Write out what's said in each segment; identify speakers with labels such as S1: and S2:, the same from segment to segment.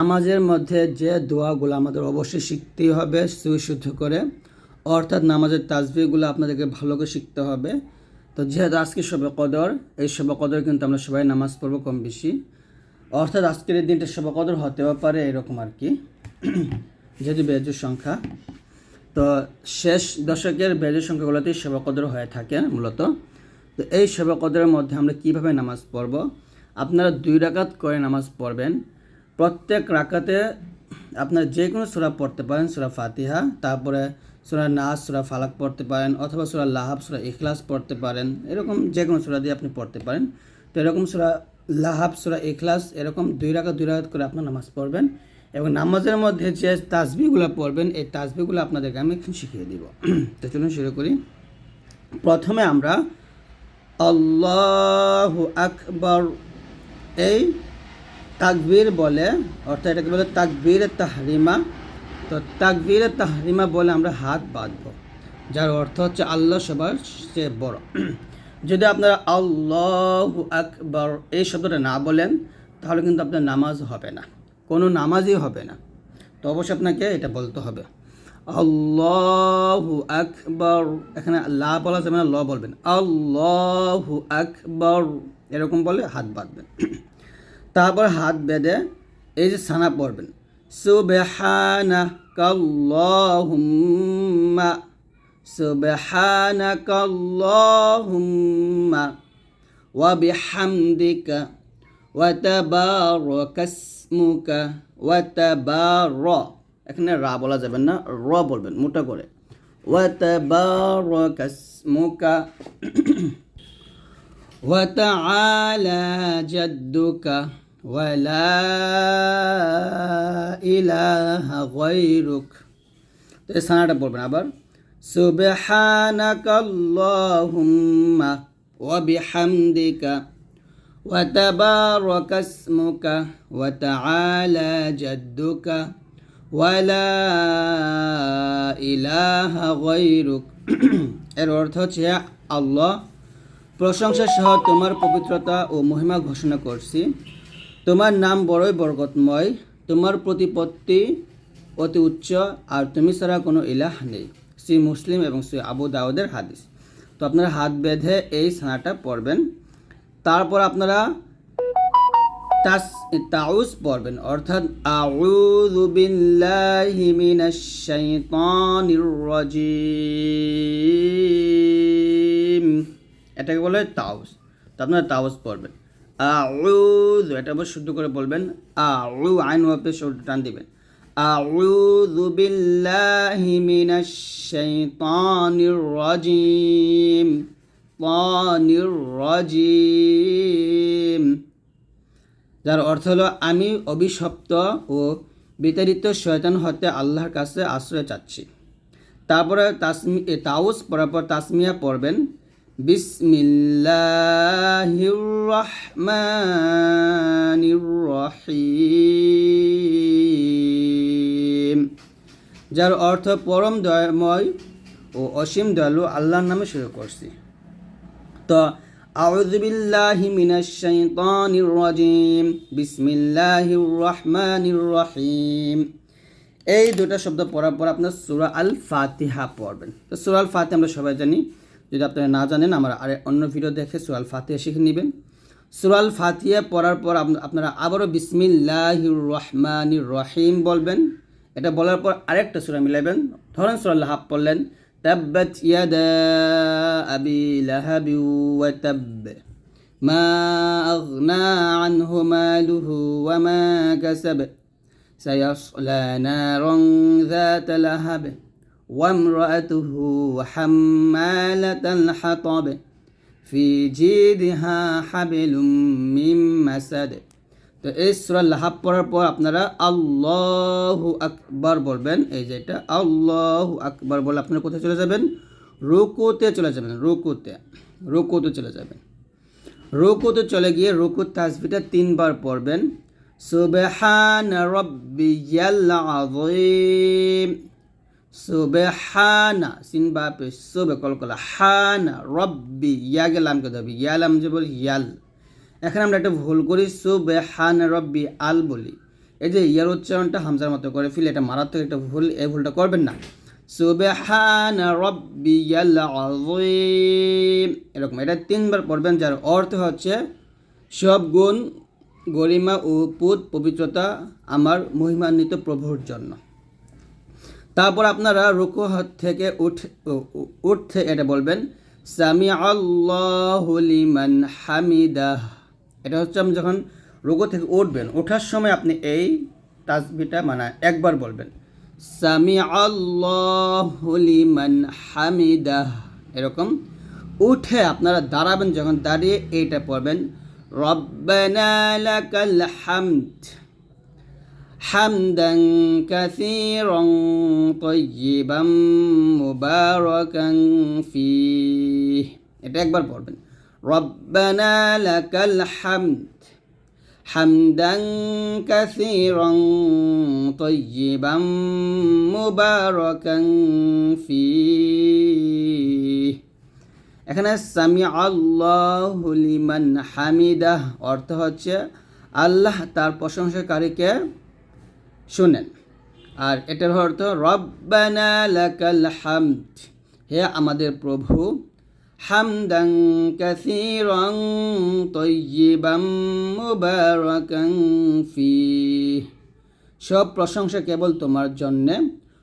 S1: নামাজের মধ্যে যে দোয়াগুলো আমাদের অবশ্যই শিখতেই হবে, সুবিশুদ্ধ করে। অর্থাৎ নামাজের তাজবিগুলো আপনাদেরকে ভালো করে শিখতে হবে। তো যেহেতু আজকে শবে কদর, এই শবে কদর কিন্তু আমরা সবাই নামাজ পড়ব কম বেশি। অর্থাৎ আজকের এই দিনটা শবে কদর হতেও পারে এরকম আর কি। যেহেতু বেজুর সংখ্যা। তো শেষ দশকের বেজুর সংখ্যাগুলোতেই সেবা কদর হয়ে থাকে মূলত। তো এই সেবা কদরের মধ্যে আমরা কীভাবে নামাজ পড়ব? আপনারা দুই রাকাত করে নামাজ পড়বেন। প্রত্যেক রাকাতে আপনার যে কোনো সুরা পড়তে পারেন, সুরা ফাতিহা, তারপরে সুরা নাস, সুরা ফালাক পড়তে পারেন, অথবা সুরা লাহাব, সুরা ইখলাস পড়তে পারেন, এরকম যে কোনো সুরা দিয়ে আপনি পড়তে পারেন। তো এরকম সুরা লাহাব, সুরা ইখলাস, এরকম দুই রাকাত দুই রাকাত করে আপনার নামাজ পড়বেন এবং নামাজের মধ্যে যে তাসবিগুলো পড়বেন, এই তাসবিগুলো আপনাদেরকে আমি শিখিয়ে দিব। তো চলুন শুরু করি। প্রথমে আমরা আল্লাহ আকবর, এই তাকবীর বলে, অর্থাৎ এটাকে বলে তাকবীর তাহরিমা। তো তাকবীর তাহরিমা বলে আমরা হাত বাঁধব, যার অর্থ হচ্ছে আল্লাহ সবার চেয়ে বড়। যদি আপনারা আল্লাহ আকবর এই শব্দটা না বলেন, তাহলে কিন্তু আপনার নামাজ হবে না, কোনো নামাজই হবে না। তো অবশ্যই আপনাকে এটা বলতে হবে। আল্লাহু আকবর, এখানে লা বলা যাবে না, ল বলবেন। আল্লাহু আকবর, এরকম বলে হাত বাঁধবেন। তারপর হাত বেঁধে এই যে সানা পড়বেন। সুবহানা কাল্লাহুম্মা সুবহানা কাল্লাহুম্মা ওয়া বিহামদিকা, ওয়া তাবারাকা ইসমুকা ওয়া তাবার। এখানে রা বলা যাবে না, র বলবেন, মোটা করে। ওয়া তাবারাকা ইসমুকা وتعالى جدك ولا إله غيرك তো এই সানাটা বলবেন আবার সুবহানাকা আল্লাহুম্মা ওয়া বিহামদিকা ওয়া তাবারাকা ইসমুকা ওয়া তাআলা জাদ্দুকা ওয়া লা ইলাহা গায়রুক এর অর্থ হচ্ছে হে আল্লাহ প্রশংসা সহ তোমার পবিত্রতা ও মহিমা ঘোষণা করছি। তোমার নাম বড়ই বরকতময়, তোমার প্রতিপত্তি অতি উচ্চ, আর তুমি ছাড়া কোনো ইলাহ নেই। শ্রী মুসলিম এবং শ্রী আবু দাউদের হাদিস। তো আপনারা হাত বেঁধে এই সানাটা পড়বেন। তারপর আপনারা তাস তাউস পড়বেন। অর্থাৎ, আউযু বিল্লাহি মিনাশ শাইতানির রাজিম। এটাকে বলে তাউস তো আপনারা তাউস পড়বেন। আউযু, এটা আবার শুদ্ধ করে বলবেন। আউ আইন ওয়াপে টান দিবেন। মিনাশ শাইতানির রাজিম। তানির রাজিম। যার অর্থ হলো, আমি অভিশপ্ত ও বিতাড়িত শয়তান হতে আল্লাহর কাছে আশ্রয় চাচ্ছি। তারপরে তাসমি তাউস পড়ার পর তাসমিয়া পড়বেন। বিসমিল্লাহির রহমানির রহিম যার অর্থ পরম দয়াময় ও অসীম দয়ালু আল্লাহর নামে শুরু করছি তো أعوذ بالله من الشيطان الرجيم بسم الله الرحمن الرحيم এই দুটো শব্দ পড়ার পর আপনার সুরা আল ফাতিহা পড়বেন তো সুরা আল ফাতিহা আমরা সবাই জানি যদি আপনারা না জানেন, আমার আর অন্য ভিডিও দেখে সুরাল ফাতিয়া শিখে নেবেন। সুরাল ফাতিয়া পড়ার পর আপনারা আবারও বিসমিল্লাহ রহমান রহিম বলবেন। এটা বলার পর আরেকটা সুরা মিলাবেন ধরেন সুরাল হাফ পড়লেন, তাব্বাত ইয়াদা আবি লাহাবি ওয়া তাব্ব, মা আগনা আনহু মালুহু ওয়া মা কাসাব, সায়াসলা নারান যাতা লাহাব। وامرأته حمالة الحطب في جيدها حبل من مسد তো এই সুরা লাহাব পড়ার পর আপনারা আল্লাহু আকবার বলবেন এই যে এটা আল্লাহু আকবার বলে আপনারা কোথায় চলে যাবেন রুকুতে চলে যাবেন রুকুতে রুকুতে চলে যাবেন রুকুতে চলে গিয়ে রুকুত তাসবিটা তিনবার পড়বেন সুবহান রব্বিয়াল আযীম সুবহানা, সিন বাপে, সুবে কলকলা হানা, রব্বি ইয়া গেলাম কে দেবে ইয়ালাম যে বলি ইয়াল। এখানে আমরা একটা ভুল করি, সুবহান রব্বি, আল বলি। এই যে ইয়ার উচ্চারণটা হামজার মতো করে ফেলে, এটা মারাত্মক একটা ভুল, এই ভুলটা করবেন না। সুবহান রব্বিয়াল আযীম। এরকম, এটা তিনবার পড়বেন, যার অর্থ হচ্ছে, সব গুণ, গরিমা ও পুত পবিত্রতা আমার মহিমান্বিত প্রভুর জন্য। তারপর আপনারা রুকু থেকে উঠ উঠতে এটা বলবেন সামি লিমান হামিদাহ। এটা হচ্ছে আপনি যখন রুকু থেকে উঠবেন, ওঠার সময় আপনি এই তাসবিটা মানে একবার বলবেন সামি লিমান হামিদাহ। এরকম উঠে আপনারা দাঁড়াবেন, যখন দাঁড়িয়ে এইটা পড়বেন, রব্বানা লাকাল হামদ। حمدا كثيرا طيبا مباركا فيه এটা একবার পড়বেন ربنا لك الحمد حمدا كثيرا طيبا مباركا فيه এখানে সামি আল্লাহ লিমান হামিদাহ অর্থ হচ্ছে আল্লাহ তার প্রশংসাকারীকে শুনেন। আর এটার অর্থ, রব্বানা লাকাল হামদ। হে আমাদের প্রভু হামদাং তয়্যিবাম মুবারাকান ফি সব প্রশংসা কেবল তোমার জন্যে।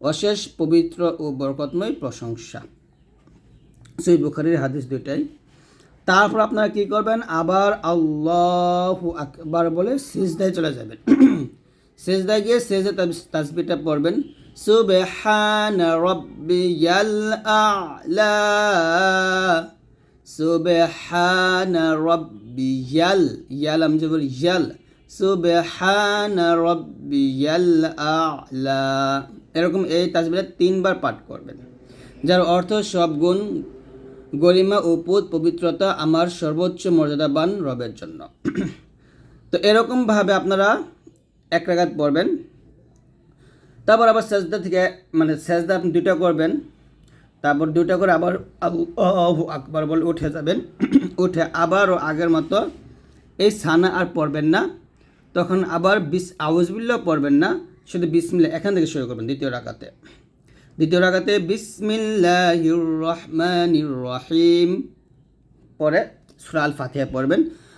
S1: অশেষ, পবিত্র ও বরকতময় প্রশংসা। সেই বুখারির হাদিস দুইটাই। তারপর আপনারা কি করবেন? আবার আল্লাহু আকবার বলে সিজদায় চলে যাবেন। সিজদায় গিয়ে সেজে তাসবিটা পড়বেন। সুবহান রাব্বিয়াল আ'লা। সুবহান রাব্বিয়াল, ইয়াল আমি বলি ইয়াল। সুবহান রাব্বিয়াল আ'লা। এরকম এই তাসবিটা তিনবার পাঠ করবেন। যার অর্থ সব গুণ, গরিমা ও পবিত্রতা আমার সর্বোচ্চ মর্যাদাবান রবের জন্য। তো এরকমভাবে আপনারা এক রাগাত পড়বেন। তারপর আবার সেজদা থেকে মানে সেজদা আপনি দুটো করবেন। তারপর দুটো করে আবার আল্লাহু আকবার বলে উঠে যাবেন। উঠে আবারও আগের মতো এই সানা আর পড়বেন না। তখন আবার বিস আউজবিল্লাহ পড়বেন না। শুধু বিসমিল্লা এখান থেকে শুরু করবেন দ্বিতীয় রাকাতে দ্বিতীয় রাকাতে বিসমিল্লাহির রহমানির রহিম পরে সূরা আল ফাতিহা পড়বেন।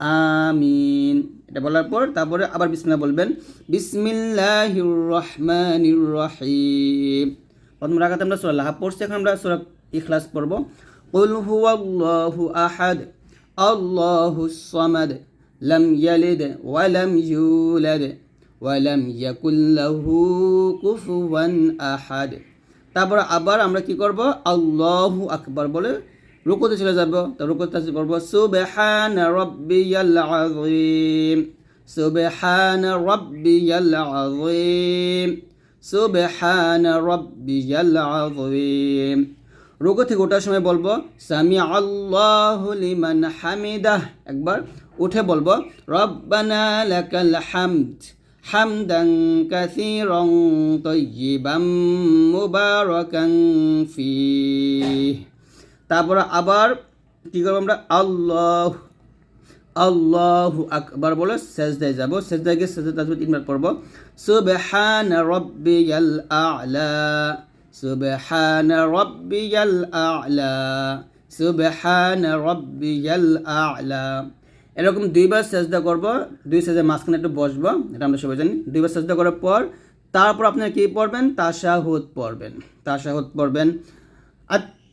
S1: আমিন। এটা বলার পর তারপরে আবার বিসমিল্লাহ বলবেন। বিসমিল্লাহির রহমানির রহিম প্রথম রাখাতে আমরা সূরা লাহাব পড়ছি, এখন আমরা সূরা ইখলাস পড়ব। হুয়াল্লাহু আহাদ, আল্লাহুস সামাদ, লাম ইয়ালিদ ওয়া লাম ইউলাদ, ওয়া লাম ইয়াকুল লাহু কুফুয়ান আহাদ। তারপর আবার আমরা কি করব? আল্লাহু আকবার বলে রুকুতে চলে যাব তো রুকুতে তাসবিহ পড়ব সুবহান রাব্বিয়াল আযীম সুবহান রাব্বিয়াল আযীম সুবহান রাব্বিয়াল আযীম রুকু থেকে ওঠার সময় বলব সামি আল্লাহু লিমান হামিদাহ একবার উঠে বলব রব্বানা লাকাল হামদ হামদান কাসীরান তাইয়িবাম মুবারাকান ফিহ তারপর আবার কি করব আমরা? আল্লাহ, আল্লাহু আকবার বলে সেজদায় যাব। সেজদায় গিয়ে সেজদা তাজবি তিনবার পড়ব। সুবহান রাব্বিয়াল আ'লা, সুবহান রাব্বিয়াল আ'লা, সুবহান রাব্বিয়াল আ'লা। এরকম দুইবার সেজদা করব, দুই সেজদা মাঝখানে একটু বসবো, এটা আমরা সবাই জানি। দুইবার সেজদা করার পর তারপর আপনারা কি পড়বেন? তাশাহুদ পড়বেন তাশাহুদ পড়বেন।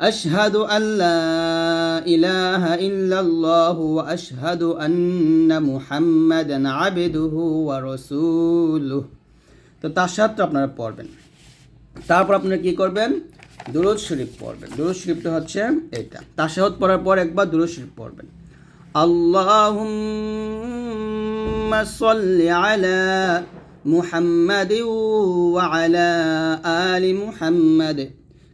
S1: أشهد أن لا إله إلا الله وأشهد أن محمدا عبده ورسوله তো তার সাথে আপনারা পড়বেন তারপর আপনারা কি করবেন দুরুদ শরীফ পড়বেন দুরুদ শরীফটা হচ্ছে এটা তাশাহুদ পড়ার পর একবার দুরুদ শরীফ পড়বেন আল্লাহুম্মা সাল্লি আলা মুহাম্মাদ ওয়া আলা আলি মুহাম্মাদ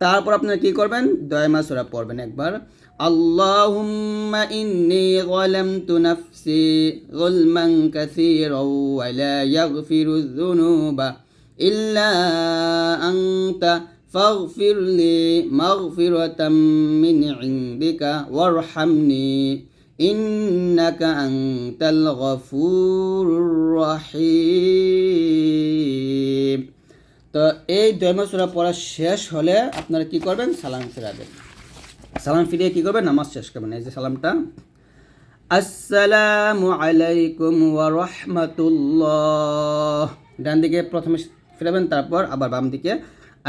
S1: তারপর আপনারা কি করবেন? দয়মা সূরা পড়বেন একবার। আল্লাহুম্মা ইন্নী যালামতু নাফসি যুলমান কাসীরা ওয়া লা ইয়াগফিরু যুনুবা ইল্লা আনতা ফাগফির লি মাগফিরাতাম মিন ইনদিকা ওয়ারহামনি ইন্নাকা আনতাল গফুরুর রহিম। তো এই দৈমসুরা পড়া শেষ হলে আপনারা কি করবেন? সালাম ফিরাবেন। সালাম ফিরিয়ে কি করবেন? নামাজ শেষ করবেন। এই যে সালামটা। আসসালামু আলাইকুম ওয়া রাহমাতুল্লাহ। ডান দিকে প্রথমে ফিরাবেন, তারপর আবার বাম দিকে।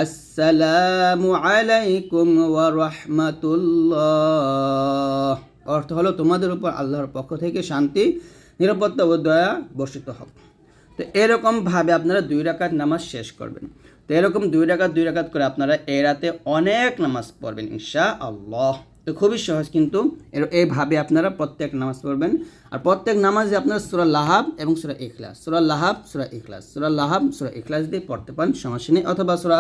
S1: আসসালামু আলাইকুম ওয়া রাহমাতুল্লাহ। অর্থ হলো তোমাদের উপর আল্লাহর পক্ষ থেকে শান্তি, নিরাপত্তা ও দয়া বর্ষিত হোক। তো এরকমভাবে আপনারা দুই রাকাত নামাজ শেষ করবেন। তো এরকম দুই রাকাত দুই রাকাত করে আপনারা এ রাতে অনেক নামাজ পড়বেন ইনশা আল্লাহ তো খুবই সহজ কিন্তু এর, এইভাবে আপনারা প্রত্যেক নামাজ পড়বেন। আর প্রত্যেক নামাজে আপনারা সুরা লাহাব এবং সুরা ইখলাস, সুরা লাহাব, সুরা ইখলাস, সুরা লাহাব, সুরা ইখলাস দিয়ে পড়তে পারেন, সমস্যা নেই। অথবা সুরা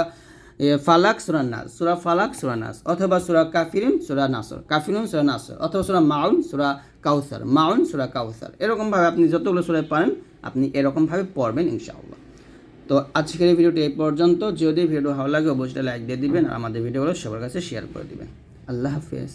S1: ফালাক, সুরা নাস, সুরা ফালাক, সুরা নাস, অথবা সুরা কাফিরিম সুরা নাসর, কাফিরুন, সুরা নাসর, অথবা সুরা মাউন, সুরা কাউসার, মাউন, সুরা কাউসার। এরকমভাবে আপনি যতগুলো সুরায় পারেন আপনি এরকমভাবে পড়বেন ইনশাআল্লাহ। তো আজকের ভিডিওটি এই পর্যন্ত। যদি ভিডিও ভালো লাগে, অবশ্যই লাইক দিয়ে দিবেন আর আমাদের ভিডিওগুলো সবার কাছে শেয়ার করে দিবেন। আল্লাহ হাফেজ।